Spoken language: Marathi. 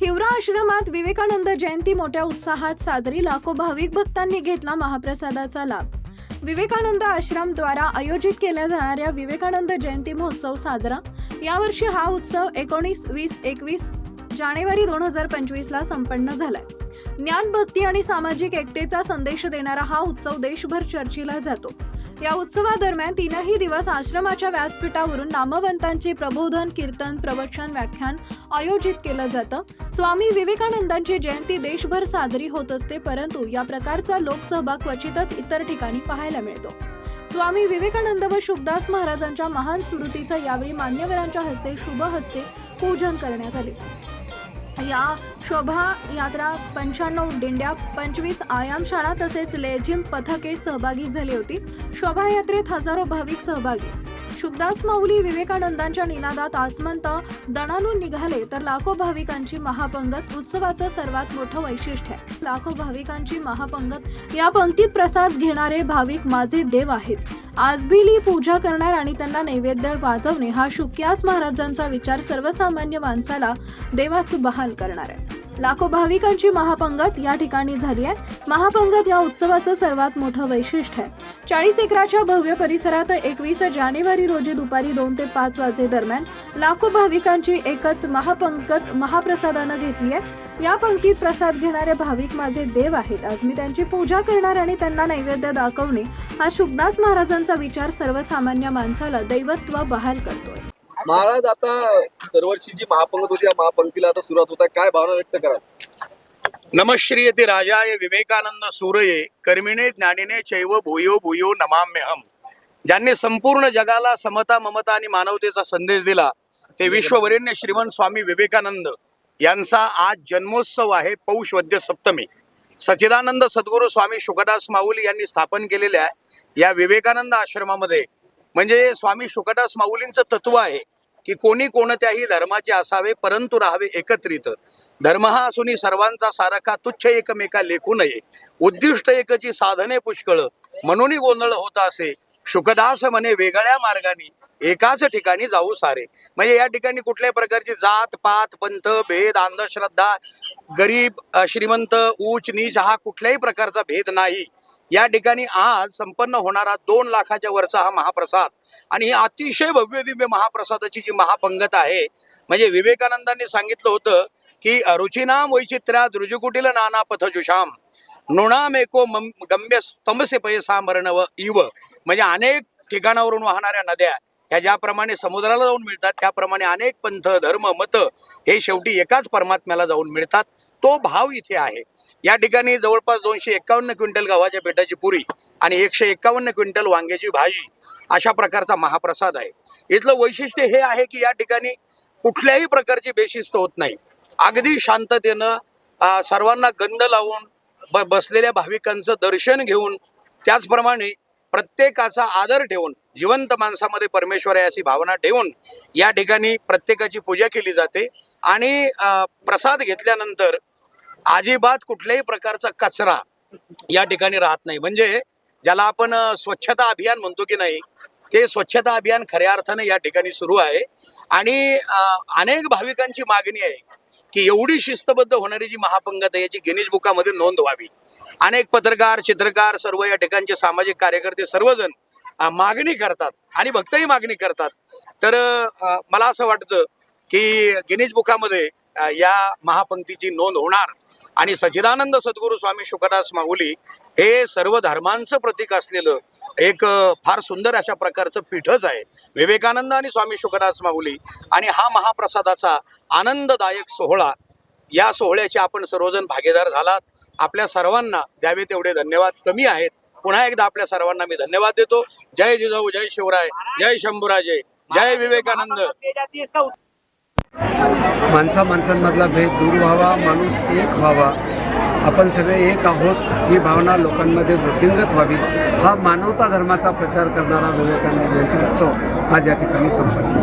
हिवरा आश्रमात विवेकानंद जयंती मोठ्या उत्साहात साजरी लाखो भाविक भक्तांनी घेतला महाप्रसादाचा लाभ. विवेकानंद आश्रम द्वारा आयोजित केल्या जाणाऱ्या विवेकानंद जयंती महोत्सव साजरा. यावर्षी हा उत्सव एकोणीस वीस एकवीस जानेवारी दोन हजार पंचवीस ला संपन्न झालाय. ज्ञान भक्ती आणि सामाजिक एकतेचा संदेश देणारा हा उत्सव देशभर चर्चीला जातो. या उत्सवादरम्यान तीनही दिवस आश्रमाच्या व्यासपीठावरून नामवंतांचे प्रबोधन कीर्तन प्रवचन व्याख्यान आयोजित केलं जातं. स्वामी विवेकानंदांची जयंती देशभर साजरी होत असते परंतु या प्रकारचा लोकसहभाग क्वचितच इतर ठिकाणी पाहायला मिळतो. स्वामी विवेकानंद व शुभदास महाराजांच्या महान स्मृतीचं यावेळी मान्यवरांच्या हस्ते शुभ हस्ते पूजन करण्यात आले. या शोभा यात्रा पंच्याण्णव दिंड्या पंचवीस आयामशाळा तसेच लेझिम पथके सहभागी झाली होती. शोभायात्रेत हजारो भाविक सहभागी. शुभदास माऊली विवेकानंदांच्या निनादात आसमंत दणानून निघाले तर लाखो भाविकांची महापंगत उत्सवाचं सर्वात मोठं वैशिष्ट्य आहे. लाखो भाविकांची महापंगत या पंक्तीत प्रसाद घेणारे भाविक माझे देव आहेत. आजबिली पूजा करणार आणि त्यांना नैवेद्य वाजवणे हा शुक्यास महाराजांचा विचार सर्वसामान्य माणसाला देवाचं बहाल करणार आहे. लाखो भाविकांची महापंगत या ठिकाणी झाली आहे. महापंगत या उत्सवाचं सर्वात मोठं वैशिष्ट्य आहे. चाळीस एकराच्या भव्य परिसरात एकवीस जानेवारी रोजी दुपारी दोन ते पाच वाजे दरम्यान लाखो भाविकांची एकच महापंगत महाप्रसादानं घेतली आहे. या पंक्तीत प्रसाद घेणारे भाविक माझे देव आहेत. आज मी त्यांची पूजा करणार आणि त्यांना नैवेद्य दाखवणे हा शुभदास महाराजांचा विचार सर्वसामान्य माणसाला दैवत्व बहाल करतो महाराज आता दरवर्षी जी महापंगत होती या महापंक्तीला आता सुरुवात होत आहे. काय भावना व्यक्त करा नमश्रीयते राजाय विवेकानंद सूरये कर्मिणे ज्ञानिने चैव भूयो भूयो नमाम्यहम. ज्यांनी संपूर्ण जगाला समता ममता आणि मानवतेचा संदेश दिला ते विश्ववरेण्य श्रीमंत स्वामी विवेकानंद यांचा आज जन्मोत्सव आहे पौष वद्य सप्तमी. सच्चिदानंद सद्गुरू स्वामी शुकदास माऊली यांनी स्थापन केलेल्या या विवेकानंद आश्रमामध्ये म्हणजे स्वामी शुकदास माऊलींचं तत्व आहे की कोणी कोणत्याही धर्माचे असावे परंतु राहावे एकत्रित. धर्म हा असूनही सर्वांचा सारखा तुच्छ एकमेका लेखू नये. उद्दिष्ट एकची साधने पुष्कळ म्हणूनही गोंधळ होत असे. शुकदास म्हणे वेगळ्या मार्गाने एकाच ठिकाणी जाऊ सारे. म्हणजे या ठिकाणी कुठल्याही प्रकारची जात पात पंथ भेद अंधश्रद्धा गरीब श्रीमंत ऊच नीच हा कुठल्याही प्रकारचा भेद नाही. या ठिकाणी आज संपन्न होणारा दोन लाखाच्या वरचा हा महाप्रसाद आणि ही अतिशय भव्य दिव्य महाप्रसादाची जी महापंगत आहे म्हणजे विवेकानंदांनी सांगितलं होतं की रुचिनाम वैचित्र्या दृजुकुटील नाना पथजुषाम नृणाम एको मम गम्य स्तंभसे पैसा मरणव इव म्हणजे अनेक ठिकाणावरून वाहणाऱ्या नद्या ह्या ज्याप्रमाणे समुद्राला जाऊन मिळतात त्याप्रमाणे अनेक पंथ धर्म मत हे शेवटी एकाच परमात्म्याला जाऊन मिळतात. तो भाव इथे आहे. या ठिकाणी जवळपास दोनशे एकावन्न क्विंटल गव्हाच्या पेटाची पुरी आणि एकशे एकावन्न क्विंटल वांग्याची भाजी अशा प्रकारचा महाप्रसाद आहे. इथलं वैशिष्ट्य हे आहे की या ठिकाणी कुठल्याही प्रकारची बेशिस्त होत नाही. अगदी शांततेनं सर्वांना गंध लावून ब बसलेल्या भाविकांचं दर्शन घेऊन त्याचप्रमाणे प्रत्येकाचा आदर ठेवून जिवंत माणसामध्ये परमेश्वर आहे अशी भावना ठेवून या ठिकाणी प्रत्येकाची पूजा केली जाते. आणि प्रसाद घेतल्यानंतर अजिबात कुठल्याही प्रकारचा कचरा या ठिकाणी राहत नाही. म्हणजे ज्याला आपण स्वच्छता अभियान म्हणतो की नाही ते स्वच्छता अभियान खऱ्या अर्थाने या ठिकाणी सुरू आहे. आणि अनेक भाविकांची मागणी आहे की एवढी शिस्तबद्ध होणारी जी महापंगत आहे याची गिनीज बुकामध्ये नोंद व्हावी. अनेक पत्रकार चित्रकार सर्व या ठिकाणचे सामाजिक कार्यकर्ते सर्वजण मागणी करतात आणि भक्तही मागणी करतात. तर मला असं वाटतं की गिनीज बुकामध्ये या महापंक्तीची नोंद होणार. आणि सच्चिदानंद सद्गुरू स्वामी शुकदास माऊली हे सर्व धर्मांचं प्रतीक असलेलं एक फार सुंदर अशा प्रकारचं पीठच आहे. विवेकानंद आणि स्वामी शुकदास माऊली आणि हा महाप्रसादाचा आनंददायक सोहळा या सोहळ्याचे आपण सर्वजण भागीदार झालात. आपल्या सर्वांना द्यावे तेवढे धन्यवाद. कमी आहेत. पुन्हा एकदा आपल्या सर्वांना मी धन्यवाद देतो. जय जिजाऊ जय शिवराय जय शंभूराजे जय विवेकानंद. माणसा माणसांमधला भेद दूर व्हावा माणूस एक व्हावा. आपण सगळे एक आहोत ही भावना लोकांमध्ये वृद्धिंगत व्हावी. हा मानवता धर्माचा प्रचार करणारा विवेकानंद जयंती उत्सव आज या ठिकाणी संपन्न